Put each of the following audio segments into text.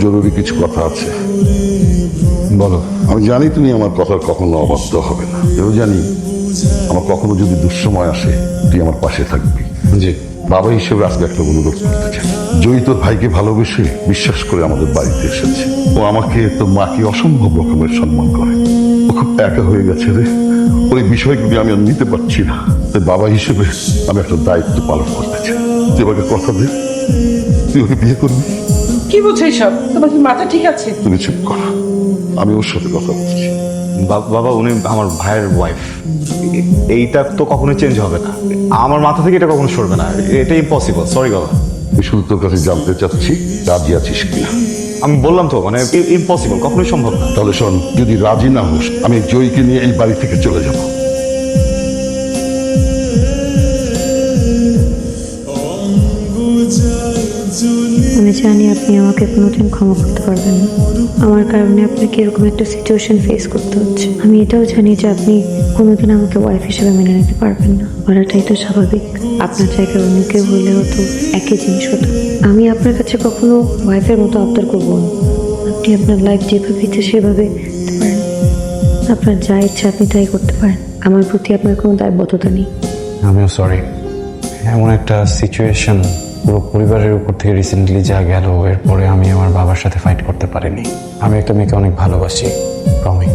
জরুরি কিছু কথা আছে। বলো আমি জানি তুমি আমার কথার কখনো অবাধ্য হবে না। এও জানি আমার কখনো যদি দুঃসময় আসে তুই আমার পাশে থাকবি। যে বাবা হিসেবে আজকে একটা অনুরোধ করতে চাই। জয়ী তোর ভাইকে ভালোবেসে বিশ্বাস করে আমাদের বাড়িতে এসেছে। ও আমাকে তোর মাকে অসম্ভব রকমের সম্মান করে। ও খুব একা হয়ে গেছে রে। ওই বিষয়গুলি আমি আর নিতে পারছি না। তাই বাবা হিসেবে আমি একটা দায়িত্ব পালন করতে চাই। তুই আমাকে কথা দে। তুই ওকে বিয়ে করবি? কি বলছো এইসব? তোমার কি মাথা ঠিক আছে? তুমি চুপ কর। আমি ওর সাথে কথা বলছি। বা- বাবা উনি আমার ভাইয়ের ওয়াইফ এইটা তো কখনো চেঞ্জ হবে না। আমার মাথা থেকে এটা কখনো সরবে না। এটা ইম্পসিবল সরি বাবা। আমি শুধু তোর কাছে জানতে চাচ্ছি রাজি আছিস কিনা? আমি বললাম তো মানে ইম্পসিবল কখনোই সম্ভব না। তাহলে শোন যদি রাজি না হোস আমি জয়ীকে নিয়ে এই বাড়ি থেকে চলে যাব। আমি জানি আপনি আমাকে কোনোদিন ক্ষমা করতে পারবেন না। আমার কারণে আপনাকে এরকম একটা সিচুয়েশন ফেস করতে হচ্ছে। আমি এটাও জানি যে আপনি কোনোদিন আমাকে ওয়াইফ হিসেবে মেনে নিতে পারবেন না। বলাটাই তো স্বাভাবিক। আপনার জায়গায় অন্য কেউ হলেও হতো একই জিনিস হতো। আমি আপনার কাছে কখনো ওয়াইফের মতো আবদার করব না। আপনি আপনার লাইফ যেভাবে ইচ্ছে সেভাবে আপনার যা ইচ্ছা আপনি তাই করতে পারেন। আমার প্রতি আপনার কোনো দায়বদ্ধতা নেই। আমিও সরি এমন একটা সিচুয়েশন পুরো পরিবারের উপর থেকে রিসেন্টলি যা গেল, এরপরে আমি আমার বাবার সাথে ফাইট করতে পারিনি। আমি একটা মেয়েকে অনেক ভালোবাসি, রমি।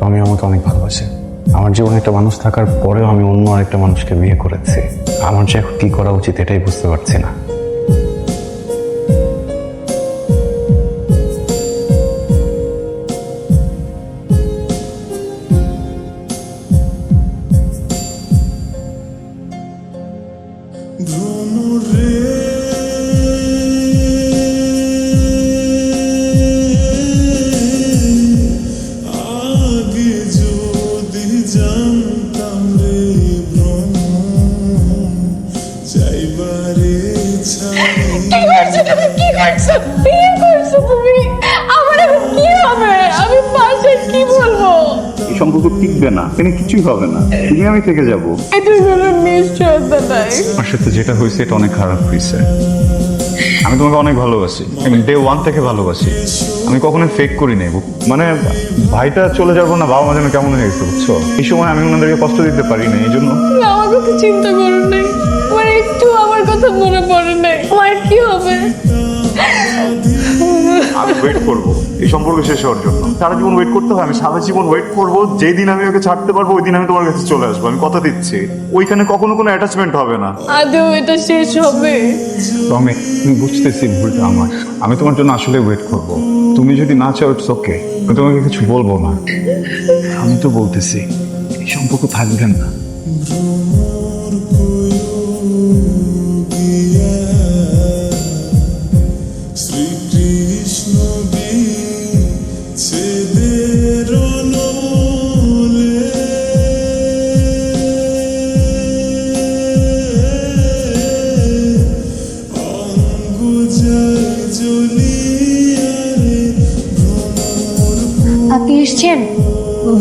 রমি আমাকে অনেক ভালোবাসে। আমার জীবনে একটা মানুষ থাকার পরেও আমি অন্য আরেকটা মানুষকে বিয়ে করেছি। আমার যে এখন কী করা উচিত এটাই বুঝতে পারছি না। এখানে কিছুই হবে না। তুমি আমি থেকে যাব। এটা কোনো নিশ্চয়তা নাই আমার সাথে যেটা হয়েছে এটা অনেক খারাপ হয়েছে। আমি তোমাকে অনেক ভালোবাসি। ডে ওয়ান থেকে ভালোবাসি। আমি কখনো ফেক করি নাই। মানে ভাইটা চলে যাব না বাবা মা যেন কেমন হয়ে গেছে বুঝছ? এই সময় আমি ওনাদেরকে কষ্ট দিতে পারি না এই জন্য। আমার কথা চিন্তা করো নাই। আমার একটু আমার কথা মনে পড়ে নাই। আমার কি হবে? আমি ওয়েট করব। এই সম্পর্ক শেষ হওয়ার জন্য। সারা জীবন ওয়েট করতে হয় আমি সারা জীবন ওয়েট করব। যেই দিন আমি ওকে ছাড়তে পারব ওই দিন আমি তোমার কাছে চলে আসব। আমি কথা দিচ্ছি। ওইখানে কখনো কোনো অ্যাটাচমেন্ট হবে না। আদৌ এটা শেষ হবে? রমে তুমি বুঝতেছি ভুলটা আমার। আমি তোমার জন্য আসলে ওয়েট করব। তুমি যদি না চাও ইটস ওকে আমি তোমাকে কিছু বলব না। আমি তো বলতেছি এই সম্পর্ক থাকবেন না।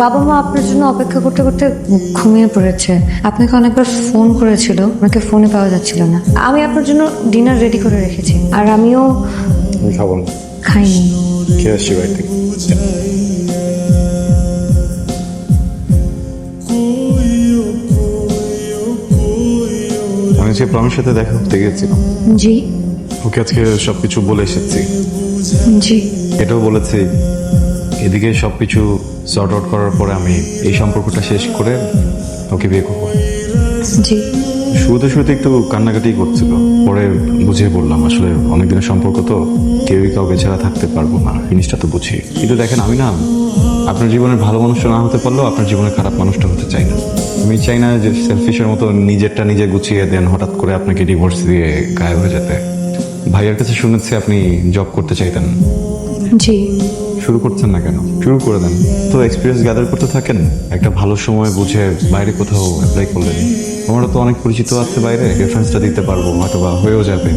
বাবা মা আপনার জন্য অপেক্ষা করতে করতে ঘুমিয়ে পড়েছে। আপনাকে অনেকবার ফোন করেছিল আপনাকে ফোনে পাওয়া যাচ্ছিল না। আমি আপনার জন্য ডিনার রেডি করে রেখেছি আর আমিও আমি খাব না। খাইনি। খেয়ে আসছি বাড়ি থেকে। কইও কইও কইও আমি যে প্রমের সাথে দেখা করতে গেছিলাম জি। ওকে আজকে সবকিছু বলে এসেছি। জি। এটাও বলেছি এদিকে সবকিছু সর্ট আউট করার পরে আমি এই সম্পর্কটা শেষ করে ওকে বিয়ে করব। জি। শুরুতে শুরুতে একটু কান্নাকাটি করছিল। পরে বুঝিয়ে বললাম আসলে অনেকদিনের সম্পর্ক তো কেউই কাউকে ছাড়া থাকতে পারব না জিনিসটা তো বুঝি। কিন্তু দেখেন আমি না আপনার জীবনের ভালো মানুষটা না হতে পারলেও আপনার জীবনের খারাপ মানুষটা হতে চাই না। আমি চাই না যে সেলফিশের মতো নিজেরটা নিজে গুছিয়ে দেন হঠাৎ করে আপনাকে ডিভোর্স দিয়ে গায়েব হয়ে যেতে। ভাইয়ের কাছে শুনেছি আপনি জব করতে চাইতেন। জি। শুরু করছেন না কেন? শুরু করে দেন। তো এক্সপিরিয়েন্স গ্যাদার করতে থাকেন? একটা ভালো সময় বুঝে বাইরে কোথাও অ্যাপ্লাই করলেন। আমারও তো অনেক পরিচিত আছে বাইরে রেফারেন্সটা দিতে পারব হয়তো বা হয়েও যাবে।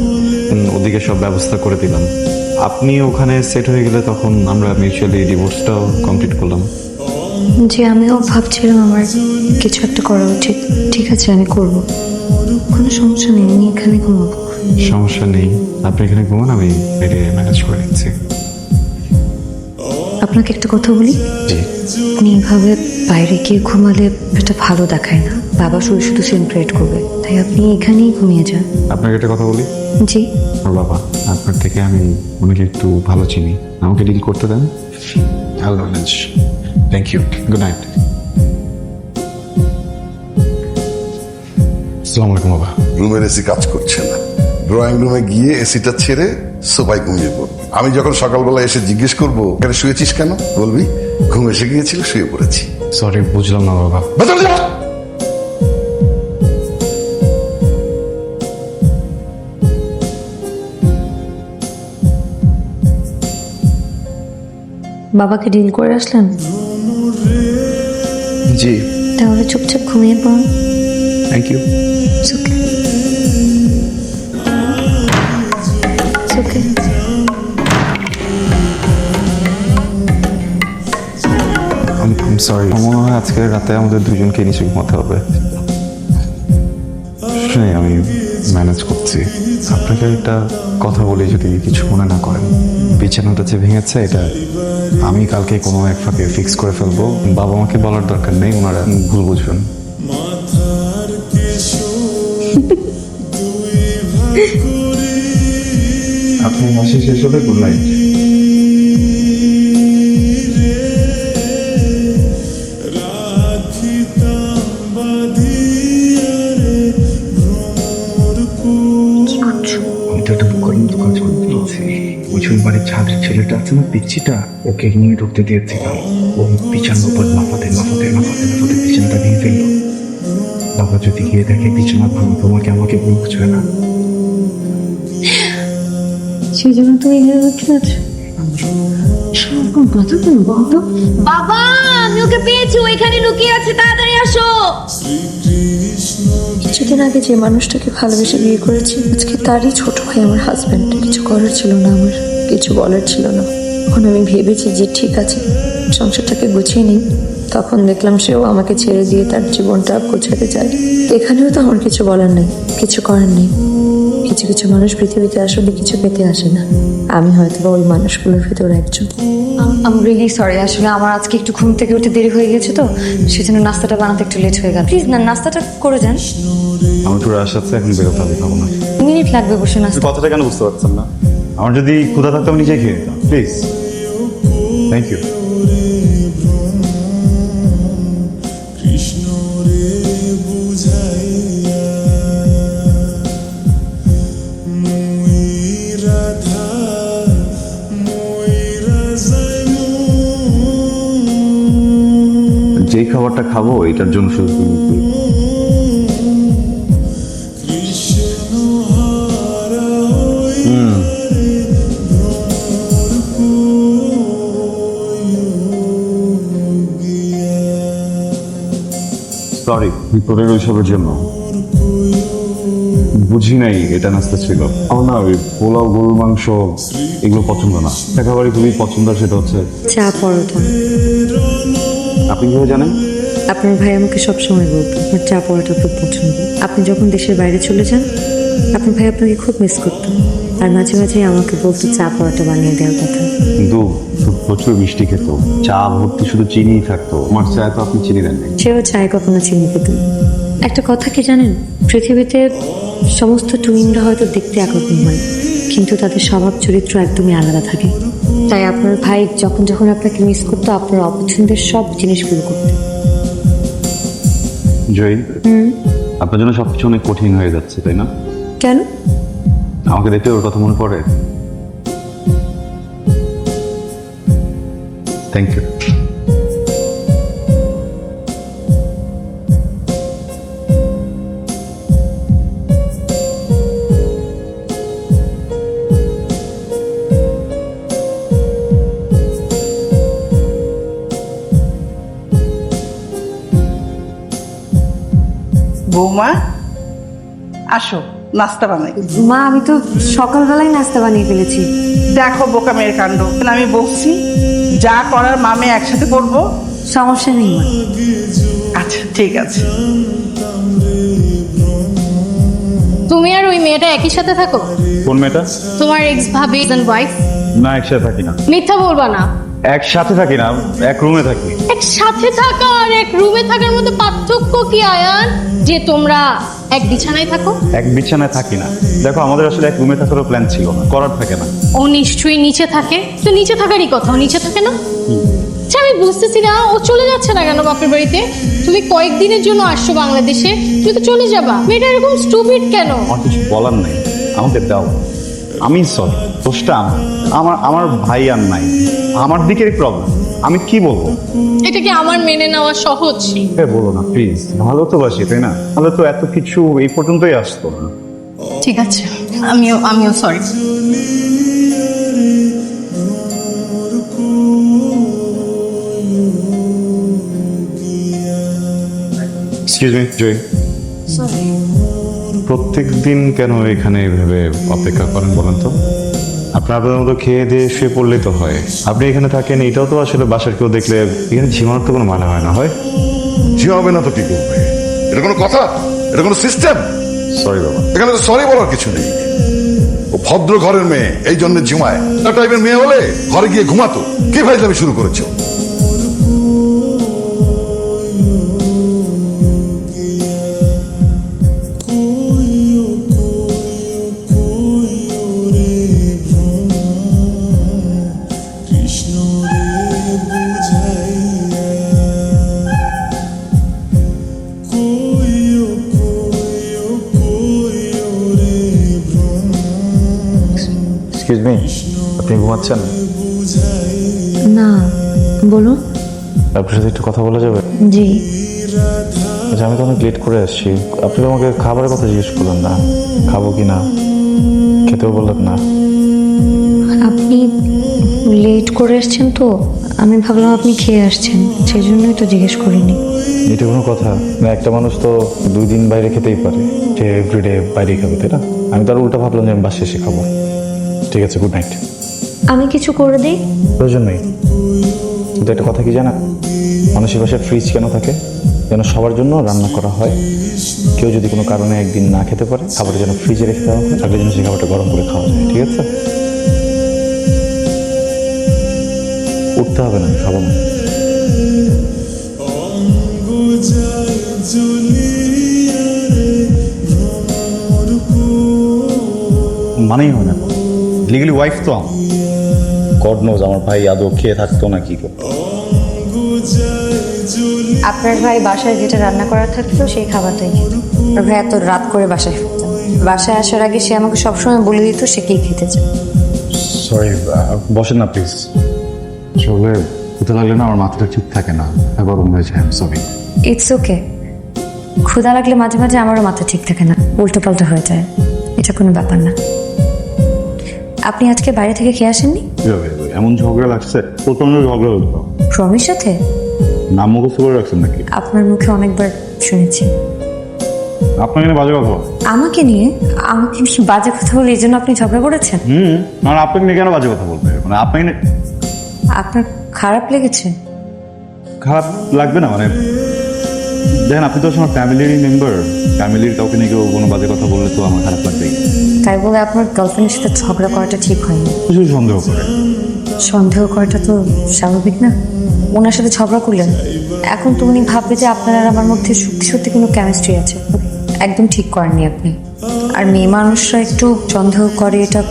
ওদিকে সব ব্যবস্থা করে দিলাম। আপনি ওখানে সেট হয়ে গেলে তখন আমরা মিউচুয়ালি ডিভোর্সটাও কমপ্লিট করলাম। জি আমিও ভাবছিলাম আমার কিছু একটা করা উচিত। ঠিক আছে আমি করব। কোনো সমস্যা নেই আমি এখানে ঘুমাবো। সমস্যা নেই। আপনি এখানে ঘুমান আমি ম্যানেজ করে নিচ্ছি। আপনাকে একটা কথা বলি? জি। আপনি এইভাবে বাইরে গিয়ে ঘুমালে এটা ভালো দেখায় না। বাবা শুধু শুধু সেলিব্রেট করবে। তাই আপনি এখানেই ঘুমিয়ে যান। আপনাকে একটা কথা বলি? জি। আমার বাবা আপনার থেকে আমি ওনাকে একটু ভালো চিনি। আমাকে ডিল করতে দেন। থ্যাংক ইউ গুড নাইট আসসালামু আলাইকুম বাবা। রুমের এসি কাজ করছে না। ড্রয়িং রুমে গিয়ে এসিটা ছেড়ে সোফায় ঘুমিয়ে পড়বি। আমি যখন সকালবেলা এসে জিজ্ঞেস করব এখানে শুয়েছিস কেন? বলবি ঘুম এসে গিয়েছিল শুয়ে পড়েছি। সরি বুঝলাম না বাবা। ভেতরে যা! বাবাকে ডিল করে আসলেন? জি। তাহলে চুপচাপ ঘুমিয়ে পড়ুন। থ্যাংক ইউ সরি মনে হয় আজকে রাতে আমাদের দুজনকে নিচে ঘুমাতে হবে। শুনে আমি ম্যানেজ করছি। আপনাকে একটা কথা বলি যদি কিছু মনে না করেন। বিছানাটা যে ভেঙেছে এটা আমি কালকে কোনো এক ফাঁকে ফিক্স করে ফেলব। বাবা মাকে বলার দরকার নেই ওনারা ভুল বুঝবেন। আপনি মাসে শেষ হলে গুড নাইট। ছেলেটা আছে না পিচ্ছিটা ওকে নিয়ে ঢুকতে দিয়েছিলাম ও বিছানার উপর লাফাতে লাফাতে লাফাতে লাফাতে বিছানাটা ভেঙে ফেলল। বাবা যদি গিয়ে দেখে বিছানা ভাঙা তোমাকে আমাকে বুঝবে না। সেই জন্য তুমি এভাবে উঠে আছো সারাক্ষণ কথা কেন বলতো বাবা আমি ওকে পেয়েছি ও এখানে লুকিয়ে আছে তাড়াতাড়ি আসো। কিছুদিন আগে যে মানুষটাকে ভালোবেসে বিয়ে করেছি আজকে তারই ছোট ভাই আমার হাজব্যান্ড কিছু করার ছিল না আমার। কিছু বলার ছিল না। তখন আমি ভেবেছি যে ঠিক আছে সংসারটাকে গুছিয়ে নিই। তখন দেখলাম সেও আমাকে ছেড়ে দিয়ে তার জীবনটা গোছাতে চায়। এখানেও তো আমার কিছু বলার নেই কিছু করার নেই। কিছু কিছু মানুষ পৃথিবীতে আসলে কিছু পেতে আসে না। আমি হয়তো বা ওই মানুষগুলোর ভিতর একজন। আম রিয়েলি সরি আসলে আমার আজকে একটু ঘুম থেকে উঠে দেরি হয়ে গেছে তো সেজন্য নাস্তাটা বানাতে একটু লেট হয়ে গেল। প্লিজ না নাস্তাটা করে যান। আমার একটু রাশ আছে এখন বেরোতে হবে খাব না। মিনিট লাগবে বসে নাস্তা। কথাটা কেন বুঝতে পারছেন না? আমার যদি ক্ষুধা থাকতো, আমি নিজে খেয়ে নিতাম। প্লিজ থ্যাংক ইউ যেই খাবারটা খাব, এটার জন্য শুধু বিপদের ওইসবের জন্য। বুঝি নাই এটা নাস্তা ছিল। আমার না ওই পোলাও গরুর মাংস এগুলো পছন্দ না। একটা খাবারই খুবই পছন্দ সেটা হচ্ছে চা পরোটা। আপনি কীভাবে জানেন? আপনার ভাই আমাকে সবসময় বলতো আপনার চা পরোটা খুব পছন্দ। আপনি যখন দেশের বাইরে চলে যান আপনার ভাই আপনাকে খুব মিস করতো। আর মাঝে মাঝে আমাকে বলতো চা পরোটা বানিয়ে দেওয়ার কথা। কিন্তু প্রচুর মিষ্টি খেত। চা ভর্তি শুধু চিনিই থাকতো। আমার চায় তো আপনি চিনি দেন সেও চায় কখনো চিনি না। একটা কথা কি জানেন? পৃথিবীতে সমস্ত টুইনরা হয়তো দেখতে একরকম হয় কিন্তু তাদের স্বভাব চরিত্র একদমই আলাদা থাকে। তাই আপনার ভাই যখন যখন আপনাকে মিস করতো আপনার অপছন্দের সব জিনিসগুলো করতো। জয়ী আপনার জন্য সবকিছু অনেক কঠিন হয়ে যাচ্ছে তাই না? কেন? আমাকে দেখে ওর কথা মনে পড়ে? থ্যাংক ইউ বৌমা আসো। নাস্তা বানাই। মা আমি তো সকালবেলায় নাস্তা বানিয়ে ফেলেছি। দেখো বোকা মেয়ের কাণ্ড। আমি বলছি যা করার মামে একসাথে করব। সমস্যা নেই মা। আচ্ছা ঠিক আছে। তুমি আর ওই মেয়েটা একই সাথে থাকো? কোন মেয়েটা? তোমার এক্স ভাবি ওয়াইফ না একসাথে থাকি না। মিথ্যা বলবা না। একসাথে থাকি না এক রুমে থাকি। এক সাথে থাকা আর এক রুমে থাকার মধ্যে পার্থক্য কি আয়ান? যে তোমরা এক বিছানায় থাকো? এক বিছানায় থাকি না। দেখো আমাদের আসলে এক রুমে থাকারও প্ল্যান ছিল না করার থাকে না। ও নিশ্চয়ই নিচে থাকে। তো নিচে থাকারই কথা ও নিচে থাকে না? আচ্ছা আমি বুঝতেছি না ও চলে যাচ্ছে না কেন বাপের বাড়িতে? তুমি কয়েকদিনের জন্য আসছো বাংলাদেশে তুমি তো চলে যাবা। মেয়েটা এরকম স্টুপিড কেন? আমার কিছু বলার নেই আমাদের দাও। আমি সরি দোষটা আমার আমার ভাই আর নাই। আমার দিকের প্রবলেম আমি কি বলব? এটা কি আমার মেনে নেওয়া সহজ? এ বলো না প্লিজ ভালো তো বাসি তাই না? তাহলে তো এত কিছু এই পর্যন্তই আসতো না। ঠিক আছে। আমিও আমিও সরি এক্সকিউজ মি জয় প্রত্যেক দিন কেন এখানে এভাবে অপেক্ষা করেন বলেন তো? আপনার মতো খেয়ে দিয়ে শুয়ে পড়লে তো হয়। আপনি এখানে থাকেন এটাও তো আসলে বাসার কেউ দেখলে এখানে ঝিমানোর তো কোনো মানে হয় না হয়? যে হবে না তো কি করবে? এটা কোনো কথা? এটা কোনো সিস্টেম সরি বাবা। এখানে তো সরি বলার কিছু নেই। ও ভদ্র ঘরের মেয়ে এই জন্য ঝিমায়। টাইপের মেয়ে হলে ঘরে গিয়ে ঘুমাতো। কি ফাইজলামি শুরু করেছ? আপনি না বলুন। আপনার সাথে একটু কথা বলা যাবে? জি। আচ্ছা আমি তো অনেক লেট করে আসছি। আপনি তো আমাকে খাবারের কথা জিজ্ঞেস করলেন না। খাব কি না? খেতেও বললেন না। আপনি লেট করে এসছেন তো আমি ভাবলাম আপনি খেয়ে আসছেন সেই জন্যই তো জিজ্ঞেস করিনি। এটা কোনো কথা। না একটা মানুষ তো দুই দিন বাইরে খেতেই পারে। যে এভরিডে বাইরে খাবে তাই না? আমি তার উল্টা ভাবলাম যে আমি বাসে এসে খাব। ঠিক আছে গুড নাইট আমি কিছু করে দিই? প্রয়োজন নেই। কিন্তু একটা কথা কি জানা মানুষের বাসায় ফ্রিজ কেন থাকে? যেন সবার জন্য রান্না করা হয়। কেউ যদি কোনো কারণে একদিন না খেতে পারে, খাবারটা যেন ফ্রিজে রেখে দেওয়া হয় আগের জন্য সেই খাবারটা গরম করে খাওয়া যায়, ঠিক আছে? উঠতে হবে না, খাব না। মানেই হয় না। লিগালি ওয়াইফ তো গড নোজ আমার ভাই আদৌ খেয়ে থাকতো না কি করতো। আপনার ভাই বাসায় যেটা রান্না করার থাকতো সেই খাবারটাই খেত। আর ভাই এত রাত করে বাসায় বাসায় আসার আগে সে আমাকে সবসময় বলে দিত সে কি খেতে চায়। সরি বসেন না প্লিজ আসলে খেতে লাগলে না আমার মাথাটা ঠিক থাকে না। গরম হয়ে যায় সরি ইটস ওকে ক্ষুধা লাগলে মাঝে মাঝে আমারও মাথা ঠিক থাকে না উল্টো পাল্টা হয়ে যায়। এটা কোনো ব্যাপার না। আপনি আজকে বাইরে থেকে খেয়ে আসেননি? এমন ঝগড়া লাগছে। প্রচণ্ড ঝগড়া হতো। প্রমির সাথে? নাম মুখস্থ করে রাখছেন নাকি? আপনার মুখে অনেকবার শুনেছি। আপনার এখানে বাজে কথা আমাকে নিয়ে? আমাকে নিয়ে বাজে কথা বলে? এই জন্য আপনি ঝগড়া করেছেন? হুম। মানে আপনাকে নিয়ে কেন বাজে কথা বলবে? মানে আপনাকে নিয়ে- আপনার খারাপ লেগেছে? খারাপ লাগবে না? মানে দেখেন আপনি তো আমার ফ্যামিলির মেম্বার ফ্যামিলির কাউকে নিয়ে কেউ কোনো বাজে কথা বললে তো আমার খারাপ লাগবেই। তাই বলে আপনার গার্লফ্রেন্ডের সাথে ঝগড়া করাটা ঠিক হয়নি? কিছু সন্দেহ করে। সন্দেহ করাটা তো স্বাভাবিক না। ওনার সাথে ঝগড়া করলেন। এখন তো উনি ভাববে যে আপনার আর আমার মধ্যে সত্যি সত্যি কোনো কেমিস্ট্রি আছে। একদম ঠিক করেননি আপনি। আর মেয়ে মানুষরা একটু সন্দেহ করে এটা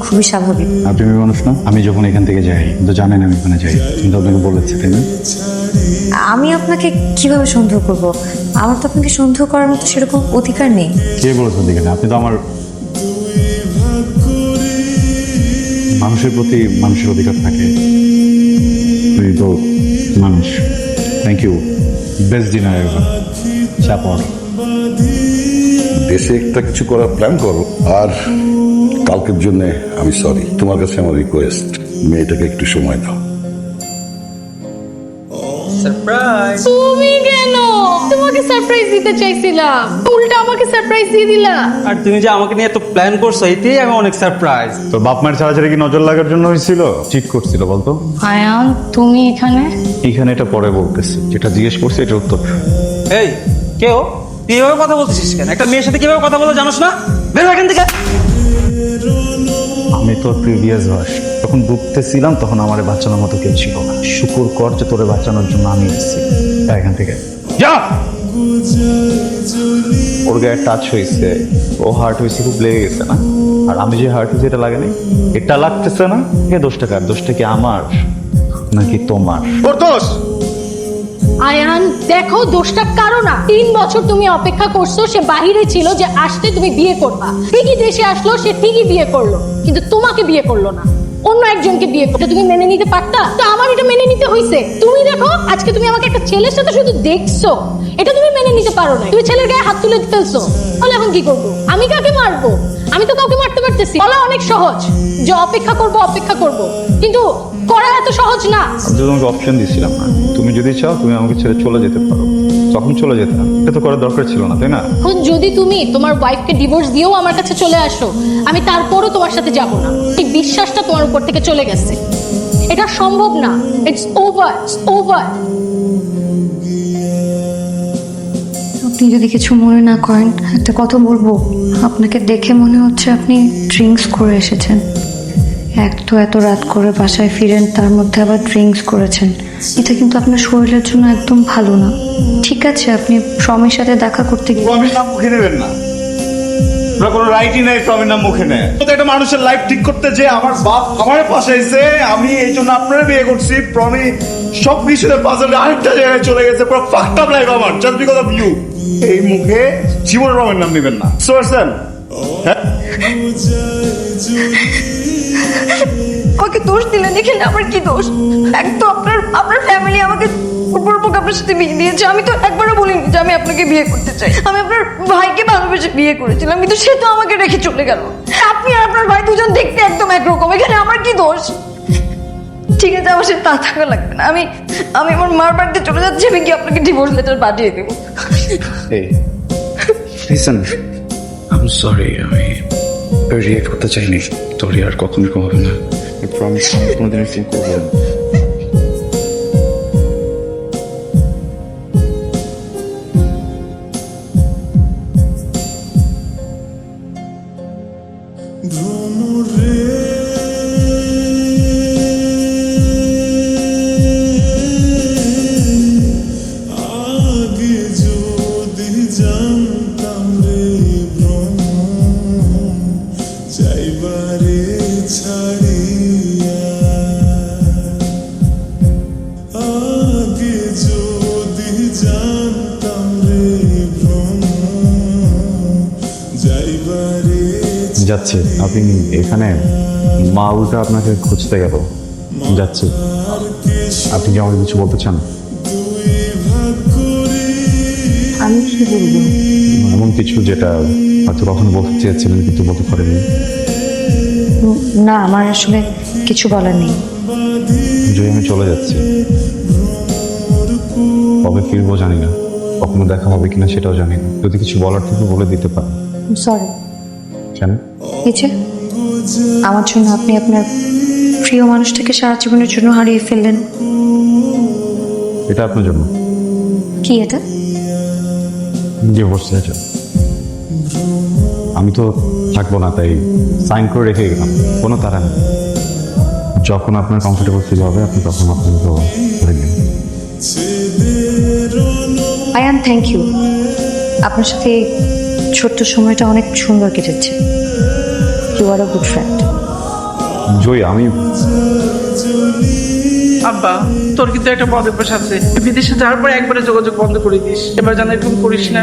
খুবই স্বাভাবিক। আপনি মেয়ে মানুষ না আমি যখন এখান থেকে যাই তো জানেন আমি ওখানে যাই। কিন্তু আপনাকে বলেছি তাই না? আমি আপনাকে কীভাবে সন্দেহ করব? আমার তো আপনাকে সন্দেহ করার মতো সেরকম অধিকার নেই। কে বলেছেন দিকে আপনি তো আমার মানুষের প্রতি মানুষের অধিকার থাকে। তুমি তো মানুষ। Thank you best dinner ever দেশে একটা কিছু করার প্ল্যান করো। আর কালকের জন্য আমি সরি তোমার কাছে আমার রিকোয়েস্ট মেয়েটাকে একটু সময় দাও। তুমি কেন? তোমাকে সারপ্রাইজ দিতে চাইছিলাম। উল্টা আমাকে সারপ্রাইজ দিয়ে দিলা। আর তুমি যে আমাকে নিয়ে এত প্ল্যান করছ এতেই আমি অনেক সারপ্রাইজ তোর বাপ মায়ের ছাড়াছাড়ি কি নজর লাগার জন্য হয়েছিল? ঠিক করছিল বলতো? আয়ান তুমি এখানে? এখানে এটা পরে বলতেছি। যেটা জিজ্ঞেস করছি এটা উত্তর। এই কেউ তুই এভাবে কথা বলতেছিস কেন? একটা মেয়ের সাথে কীভাবে কথা বলো জানোস না? বের এখান থেকে। আমি তোর প্রিভিয়াস ভার্স তখন ডুবতেছিলাম তখন আমার বাঁচানোর মতো কেউ ছিল না। শুকুর কর যে তোরে বাঁচানোর জন্য আমি এসেছি। যা এখান থেকে। যা! ওর গায়ে টাচ হয়েছে ও হার্ট হয়েছে খুব লেগে গেছে না? আর আমি যে হার্ট হয়েছে এটা লাগে নাই? এটা লাগতেছে না? এ দোষটা কার? দোষটা কি আমার? নাকি তোমার? ওর দোষ! আয়ান দেখো দোষটা কারও না। তিন বছর তুমি অপেক্ষা করছ সে বাহিরে ছিল যে আসতে তুমি বিয়ে করবা। ঠিকই দেশে আসলো সে ঠিকই বিয়ে করল। কিন্তু তোমাকে বিয়ে করল না। অন্য একজনকে বিয়ে করতে তুমি মেনে নিতে পারতা? তো আমার এটা মেনে নিতে হইছে। তুমি দেখো, আজকে তুমি আমাকে একটা ছেলের সাথে শুধু দেখছ। এটা তুমি মেনে নিতে পারো না তুমি ছেলের গায়ে হাত তুলে ফেলছো। তাহলে এখন কি করব? আমি কাকে মারবো? আমি তো কাউকে মারতে পারতেছি। বলা অনেক সহজ। যে অপেক্ষা করব অপেক্ষা করব। কিন্তু করা এত সহজ না। আমি তো তোমাকে অপশন দিয়েছিলাম না। তুমি যদি চাও তুমি আমাকে ছেড়ে চলে যেতে পারো। তখন চলে যেতাম এটা তো করার দরকার ছিল না তাই না? এখন যদি তুমি তোমার ওয়াইফকে ডিভোর্স দিয়েও আমার কাছে চলে আসো আমি তারপরও তোমার সাথে যাব না। এই বিশ্বাসটা তোমার উপর থেকে চলে গেছে। এটা সম্ভব না। ইটস ওভার ইটস ওভার আপনি যদি কিছু মনে না করেন, একটা কথা বলব। আপনাকে দেখে মনে হচ্ছে আপনি ড্রিঙ্কস করে এসেছেন। এক তো এত রাত করে বাসায় ফিরেন, তার মধ্যে আবার ড্রিঙ্কস করেছেন। এটা কিন্তু আপনার শরীরের জন্য একদম ভালো না। ঠিক আছে, আপনি স্বামীর সাথে দেখা করতে গিয়ে না। কোনো রাইটই নেই প্রমির নাম মুখে নেয়। একটা মানুষের লাইফ ঠিক করতে যে আমার বাপ আমার পাশাইছে আমি এই জন্য আপনারা বিয়ে করছি, প্রমি সব কিছুতে পাশে আরেকটা জায়গায় চলে গেছে, পুরো ফাকটা লাইফ আমার জাস্ট বিকজ অফ ইউ এই মুখে জীবন রমের নাম নেবেন না। সোয়ারসেন হ্যাঁ? আমাকে দোষ দিলেন এখানে আমার কি দোষ? এক তো আপনার আপনার ফ্যামিলি আমাকে উপরপক আপনার সাথে বিয়ে দিয়েছে। আমি তো একবারও বলিনি যে আমি আপনাকে বিয়ে করতে চাই। আমি আপনার ভাইকে ভালোবেসে বিয়ে করেছিলাম, কিন্তু সে তো আমাকে রেখে চলে গেল। আপনি আর আপনার ভাই দুজন দেখতে একদম একরকম। এখানে আমার কি দোষ? ঠিক আছে, আমার সাথে তা থাকা লাগবে না। আমি আমি আমার মার বাড়িতে চলে যাচ্ছি, আমি কি আপনাকে ডিভোর্স লেটার পাঠিয়ে দেবো? লিসেন আই সরি আমি রিয়েক্ট করতে চাইনি। সরি আর কখনো হবে না। প্রমিস কোনোদিন এরকম করব না। যাচ্ছে। আপনি এখানে মা উল্টা আপনাকে খুঁজতে গেল। যাচ্ছে। আপনি কি আমাকে কিছু বলতে চান? আমি কি বলব? এমন কিছু যেটা হয়তো কখনো বলতে চেয়েছিলেন কিন্তু বলতে পারেননি। না আমার আসলে কিছু বলার নেই। যদি আমি চলে যাচ্ছি। কবে ফিরবো জানি না। কখনো দেখা হবে কিনা সেটাও জানি না। যদি কিছু বলার থেকে বলে দিতে পারেন। সরি কেন? হয়েছে আমার জন্য আপনি আপনার প্রিয় মানুষটাকে সারা জীবনের জন্য হারিয়ে ফেললেন। এটা আপনার জন্য। কি এটা? ডিভোর্স লেটার আমি তো থাকব না তাই সাইন করে রেখে গেলাম। কোনো তারা নেই। যখন আপনার কমফোর্টেবল ফিল হবে আপনি তখন আপনাকে করে দিন আই অ্যাম থ্যাংক ইউ আপনার সাথে ছোট্ট সময়টা অনেক সুন্দর কেটেছে। You are a good friend Joy আমি আব্বা তোর কিন্তু একটা বদ অভ্যাস আছে বিদেশে যাওয়ার পর একবারে যোগাযোগ বন্ধ করে দিস। এবার জানাই এরকম করিস না?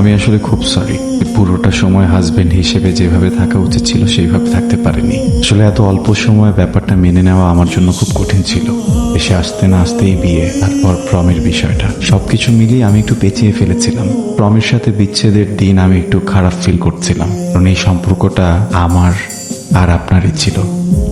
আমি আসলে খুব সরি পুরোটা সময় হাজবেন্ড হিসেবে যেভাবে থাকা উচিত ছিল, সেইভাবে থাকতে পারিনি। আসলে এত অল্প সময় ব্যাপারটা মেনে নেওয়া আমার জন্য খুব কঠিন ছিল। এসে আসতে না আসতেই বিয়ে, তারপর প্রমের বিষয়টা। সবকিছু মিলিয়ে আমি একটু পেঁচিয়ে ফেলেছিলাম। প্রমের সাথে বিচ্ছেদের দিন আমি একটু খারাপ ফিল করছিলাম। কারণ এই সম্পর্কটা আমার আর আপনারই ছিল।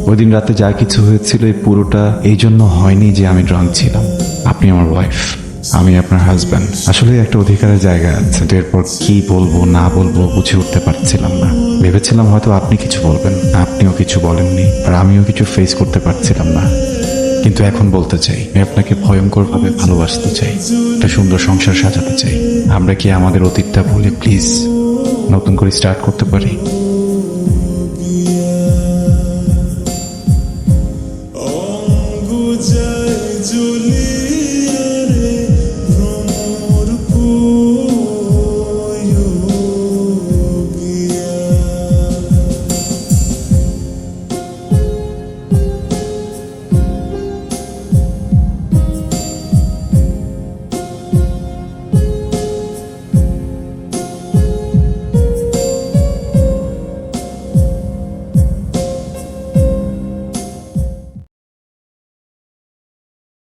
ওই দিন রাতে যা কিছু হয়েছিল এই পুরোটা, এই জন্য হয়নি যে আমি ড্রাঙ্ক ছিলাম। আপনি আমার ওয়াইফ আমি আপনার হাজব্যান্ড আসলে একটা অধিকারের জায়গা আছে এরপর কি বলব, না বলব বুঝে উঠতে পারছিলাম না। ভেবেছিলাম হয়তো আপনি কিছু বলবেন, আপনিও কিছু বলেননি, আর আমিও কিছু ফেস করতে পারছিলাম না। কিন্তু এখন বলতে চাই, আমি আপনাকে ভয়ঙ্করভাবে ভালোবাসতে চাই, একটা সুন্দর সংসার সাজাতে চাই। আমরা কি আমাদের অতীতটা ভুলে প্লিজ নতুন করে স্টার্ট করতে পারি?